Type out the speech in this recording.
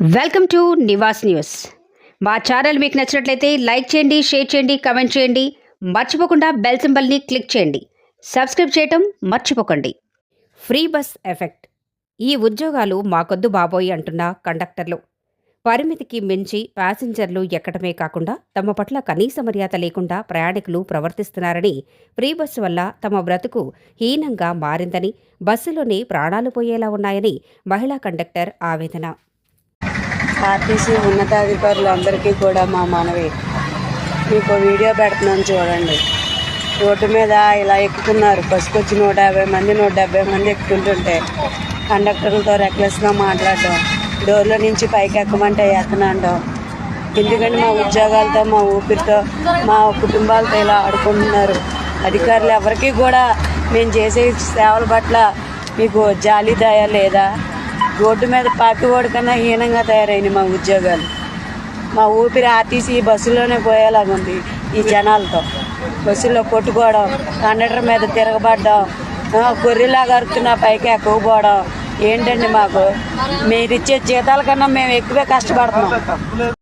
Welcome to Nivas news. మా channel మీకు నచ్చినట్లయితే లైక్ చేయండి షేర్ చేయండి కమెంట్ చేయండి. మర్చిపోకుండా బెల్ సింబల్ని క్లిక్ చేయండి. సబ్స్క్రైబ్ చేయటం మర్చిపోకండి. Free bus effect. ఈ ఉద్యోగాలు మాకొద్దు బాబోయ్ అంటున్న కండక్టర్లు. పరిమితికి మించి ప్యాసింజర్లు ఎక్కడమే కాకుండా తమ పట్ల కనీస మర్యాద లేకుండా ప్రయాణికులు ప్రవర్తిస్తున్నారని ఫ్రీ బస్సు వల్ల తమ బ్రతుకు హీనంగా మారిందని బస్సులోనే ప్రాణాలు పోయేలా ఉన్నాయని మహిళా కండక్టర్ ఆవేదన. ఆర్టీసీ ఉన్నతాధికారులందరికీ కూడా మా మనవి. మీకు వీడియో పెడుతున్నాను చూడండి. రోడ్డు మీద ఇలా ఎక్కుతున్నారు. బస్సుకు వచ్చి నూట యాభై మంది నూట డెబ్బై మంది ఎక్కుతుంటుంటే కండక్టర్లతో రెక్లెస్గా మాట్లాడడం డోర్లో నుంచి పైకి ఎక్కమంటే ఎక్కనండం ఎందుకంటే మా ఉద్యోగాలతో మా ఊపిరితో మా కుటుంబాలతో ఇలా ఆడుకుంటున్నారు. అధికారులు ఎవరికి కూడా మేము చేసే సేవల పట్ల మీకు జాలి దయ లేదా? రోడ్డు మీద పాపివాడు కన్నా హీనంగా తయారైంది మా ఉద్యోగాలు. మా ఊపిరి ఆర్టీసీ బస్సులోనే పోయేలాగా ఉంది ఈ జనాలతో. బస్సుల్లో కొట్టుకోవడం కండక్టర్ మీద తిరగబడడం గొర్రెలాగా అరుతున్న పైకి ఎక్కువపోవడం ఏంటండి మాకు? మీరు ఇచ్చే జీతాల కన్నా మేము ఎక్కువే కష్టపడుతున్నాం.